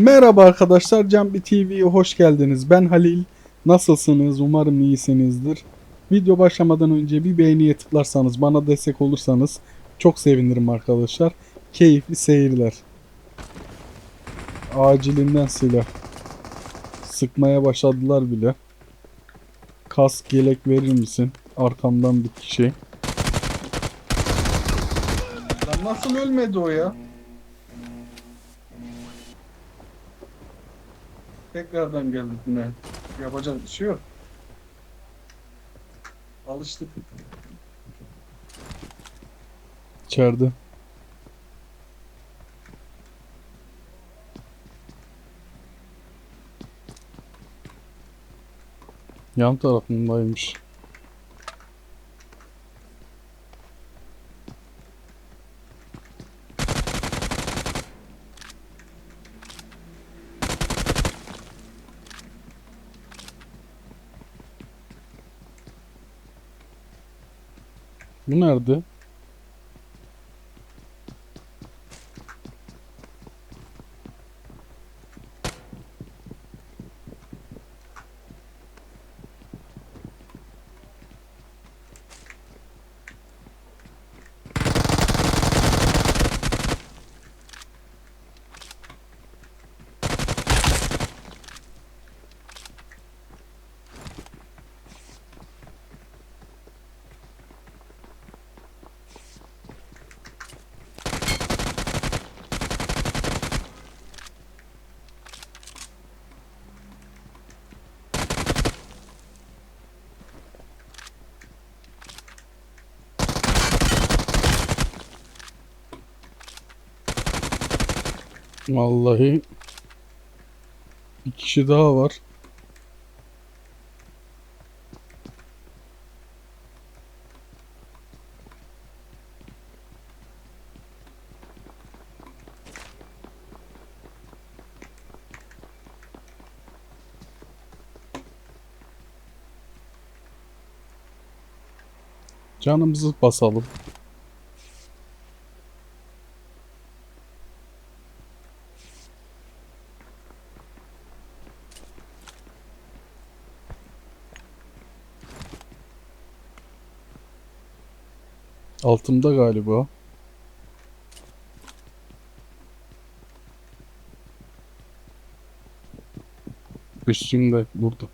Merhaba arkadaşlar, Cambi TV'ye hoş geldiniz. Ben Halil. Nasılsınız? Umarım iyisinizdir. Video başlamadan önce bir beğeniye tıklarsanız, bana destek olursanız çok sevinirim arkadaşlar. Keyifli seyirler. Acilinden silah. Sıkmaya başladılar bile. Kask, yelek verir misin? Arkamdan bir kişi. Lan nasıl ölmedi o ya? Tekrardan geldik yine. Yapacak bir şey yok. Alıştık. İçeride. Yan tarafındaymış. Bu nerede? Vallahi bir kişi daha var. Canımızı basalım. Altımda galiba. Üstümde burada.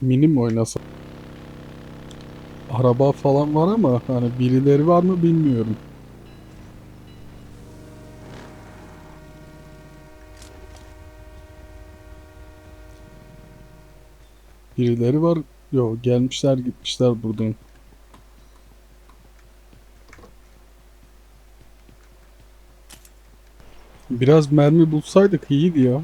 Mini mi oynasam? Araba falan var ama hani birileri var mı bilmiyorum. Birileri var. Yok gelmişler gitmişler buradan. Biraz mermi bulsaydık iyiydi ya.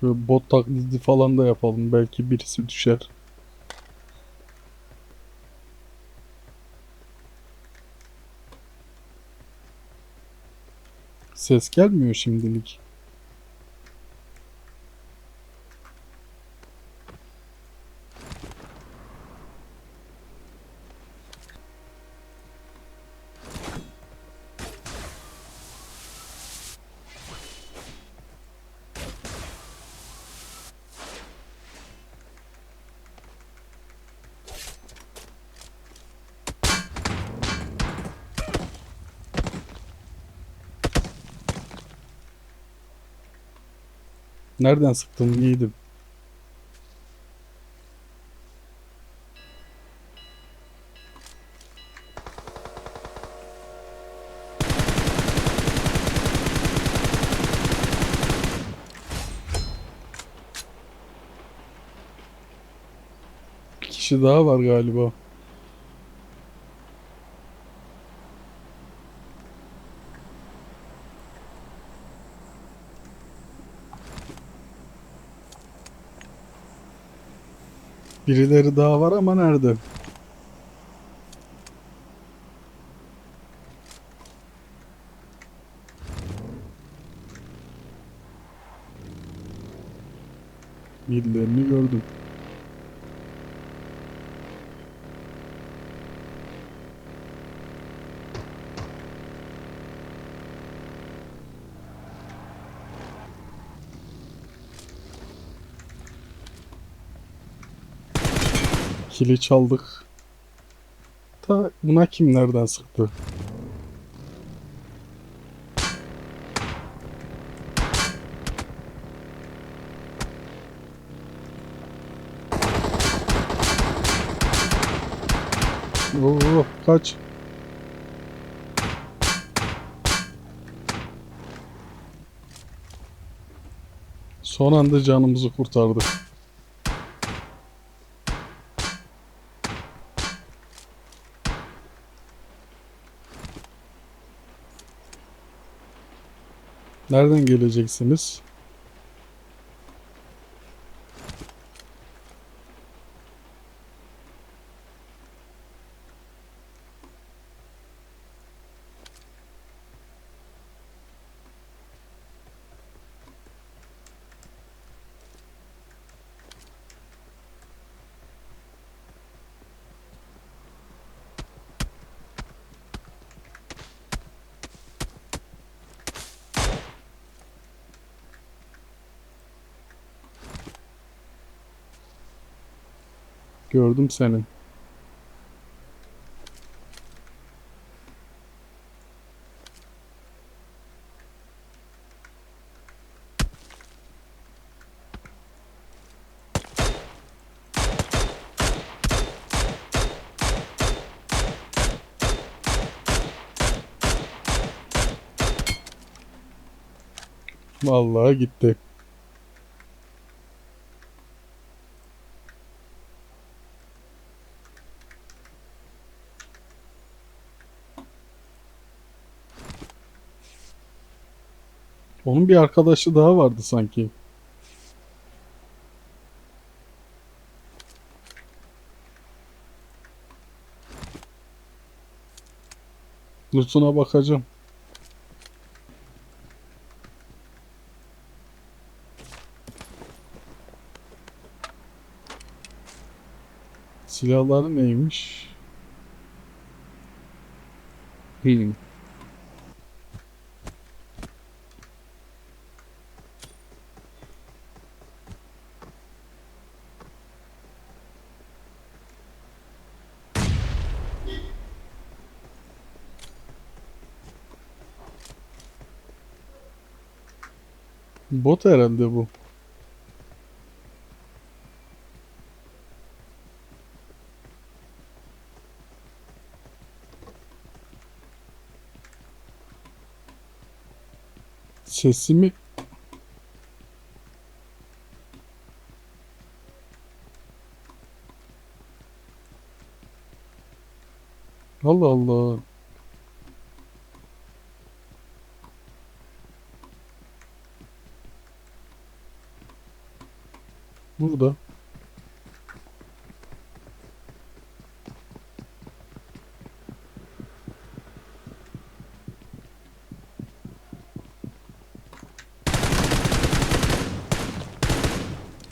Şöyle bot taklidi falan da yapalım. Belki birisi düşer. Ses gelmiyor şimdilik. Nereden sıktın? İyiydim. Bir kişi daha var galiba. Birileri daha var ama nerede? Birilerini gördüm. Kili çaldık. Ta buna kim nereden sıktı? Oo, kaç. Son anda canımızı kurtardık. Nereden geleceksiniz? Gördüm seni. Vallahi gitti. Onun bir arkadaşı daha vardı sanki. Loot'una bakacağım. Silahları neymiş? Hmm. Bot herhalde bu. Sesimi Allah Allah. Burada.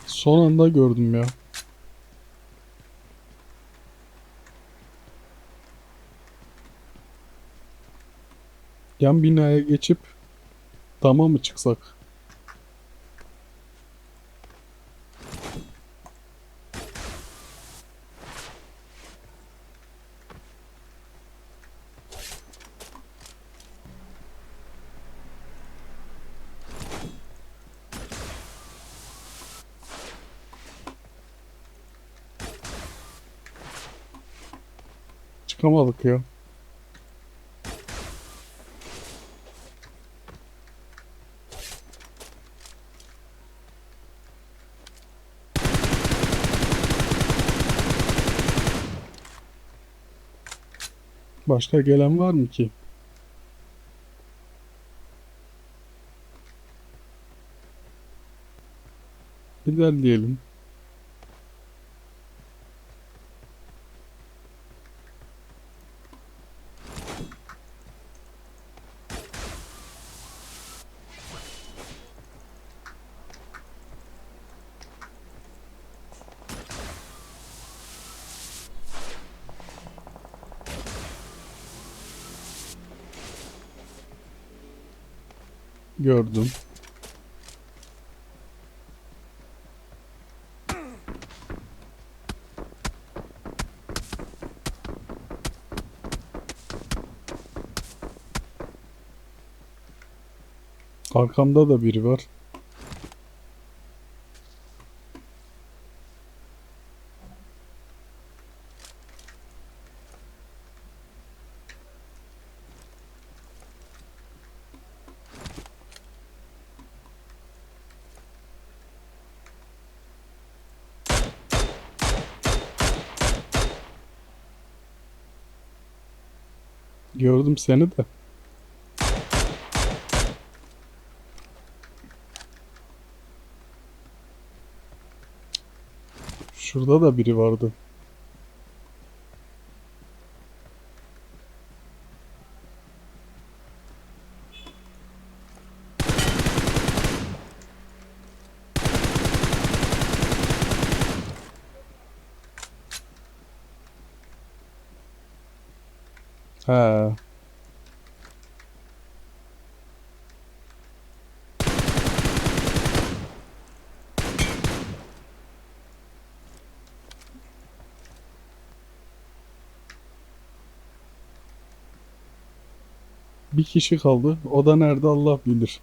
Son anda gördüm ya. Yan binaya geçip dama mı çıksak? Çıkamadık ya. Başka gelen var mı ki? İlerleyelim. Gördüm. Arkamda da biri var. Gördüm seni de. Şurada da biri vardı. He. Bir kişi kaldı. O da nerede Allah bilir.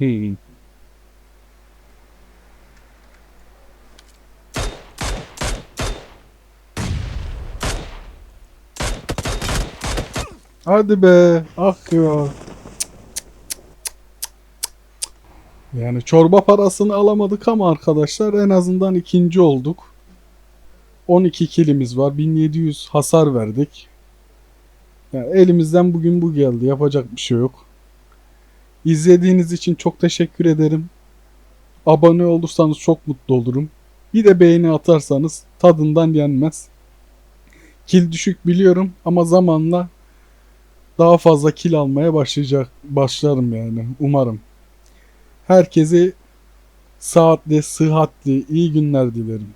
Hmm. Hadi be. Ah ya. Yani çorba parasını alamadık ama arkadaşlar en azından ikinci olduk. 12 kilimiz var. 1700 hasar verdik. Yani elimizden bugün bu geldi. Yapacak bir şey yok. İzlediğiniz için çok teşekkür ederim. Abone olursanız çok mutlu olurum. Bir de beğeni atarsanız tadından yenmez. Kil düşük biliyorum ama zamanla daha fazla kil almaya başlayacak başlarım yani umarım. Herkese saatli, sıhhatli, iyi günler dilerim.